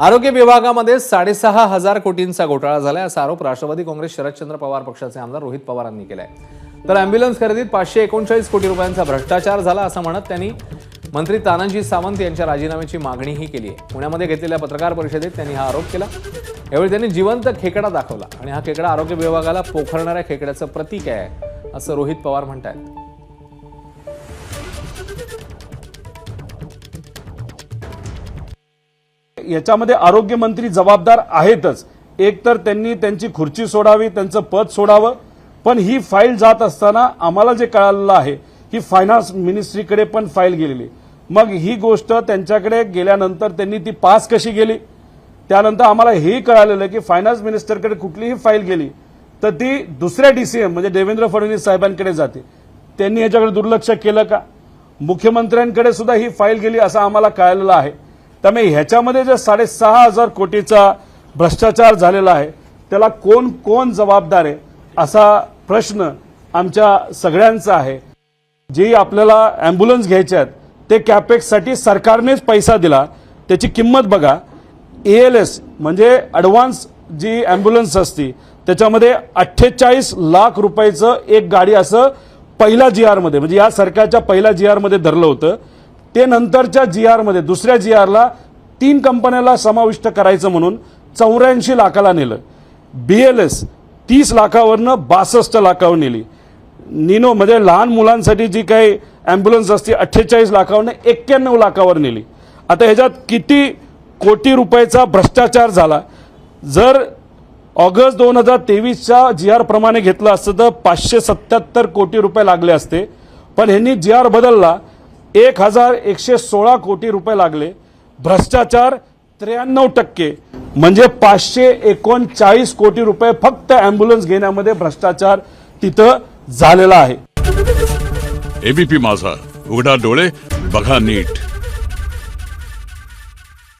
आरोग्य विभागामध्ये साडेसहा हजार कोटींचा घोटाळा झालाय असा आरोप राष्ट्रवादी काँग्रेस शरदचंद्र पवार पक्षाचे आमदार रोहित पवारांनी केलाय. तर अँब्युलन्स खरेदीत पाचशे एकोणचाळीस कोटी रुपयांचा भ्रष्टाचार झाला असं म्हणत त्यांनी मंत्री तानाजी सावंत यांच्या राजीनाम्याची मागणीही केली आहे. पुण्यामध्ये घेतलेल्या पत्रकार परिषदेत त्यांनी हा आरोप केला. यावेळी त्यांनी जिवंत खेकडा दाखवला आणि हा खेकडा आरोग्य विभागाला पोखरणाऱ्या खेकड्याचं प्रतीक आहे असं रोहित पवार म्हणतायत. याच्यामध्ये आरोग्यमंत्री जबाबदार आहेतच. एक तर त्यांनी त्यांची खुर्ची सोडावी त्यांचं पद सोडावं पण ही फाईल जात असताना आम्हाला जे कळालेलं आहे ही फायनान्स मिनिस्ट्रीकडे पण फाईल गेलेली. मग ही गोष्ट त्यांच्याकडे गेल्यानंतर त्यांनी ती पास कशी गेली त्यानंतर आम्हाला हेही कळालेलं की फायनान्स मिनिस्टरकडे कुठलीही फाईल गेली तर ती दुसऱ्या डीसीएम म्हणजे देवेंद्र फडणवीस साहेबांकडे जाते. त्यांनी याच्याकडे दुर्लक्ष केलं का? मुख्यमंत्र्यांकडे सुद्धा ही फाईल गेली असं आम्हाला कळालेलं आहे. त्यामुळे ह्याच्यामध्ये जे साडेसहा हजार कोटीचा भ्रष्टाचार झालेला आहे त्याला कोण कोण जबाबदार आहे असा प्रश्न आमच्या सगळ्यांचा आहे. जी आपल्याला अँब्युलन्स घ्यायच्या आहेत ते कॅपेक्ससाठी सरकारनेच पैसा दिला. त्याची किंमत बघा. ए एल एस म्हणजे ॲडव्हान्स जी अँब्युलन्स असती त्याच्यामध्ये अठ्ठेचाळीस लाख रुपयाचं एक गाडी असं पहिल्या जी आरमध्ये म्हणजे या सरकारच्या पहिल्या जी आरमध्ये धरलं होतं. ते नंतरच्या जी आरमध्ये दुसऱ्या जी आरला तीन कंपन्याला समाविष्ट करायचं म्हणून चौऱ्याऐंशी लाखाला नेलं. बी एल एस तीस लाखावरनं बासष्ट लाखावर नेली. निनो म्हणजे लहान मुलांसाठी जी काही ॲम्ब्युलन्स असते अठ्ठेचाळीस लाखावरनं एक्क्याण्णव लाखावर नेली. आता ह्याच्यात किती कोटी रुपयाचा भ्रष्टाचार झाला? जर ऑगस्ट दोन हजार तेवीसच्या जी आर प्रमाणे घेतलं असतं तर पाचशे सत्याहत्तर कोटी रुपये लागले असते. पण ह्यांनी जी आर बदलला. एक हजार एकशे सोळा कोटी रुपये लागले. भ्रष्टाचार त्र्याण्णव टक्के. म्हणजे पाचशे एकोणचाळीस कोटी रुपये फक्त अँब्युलन्स घेण्यामध्ये भ्रष्टाचार तिथं झालेला आहे. एबीपी माझा. उघडा डोळे बघा नीट.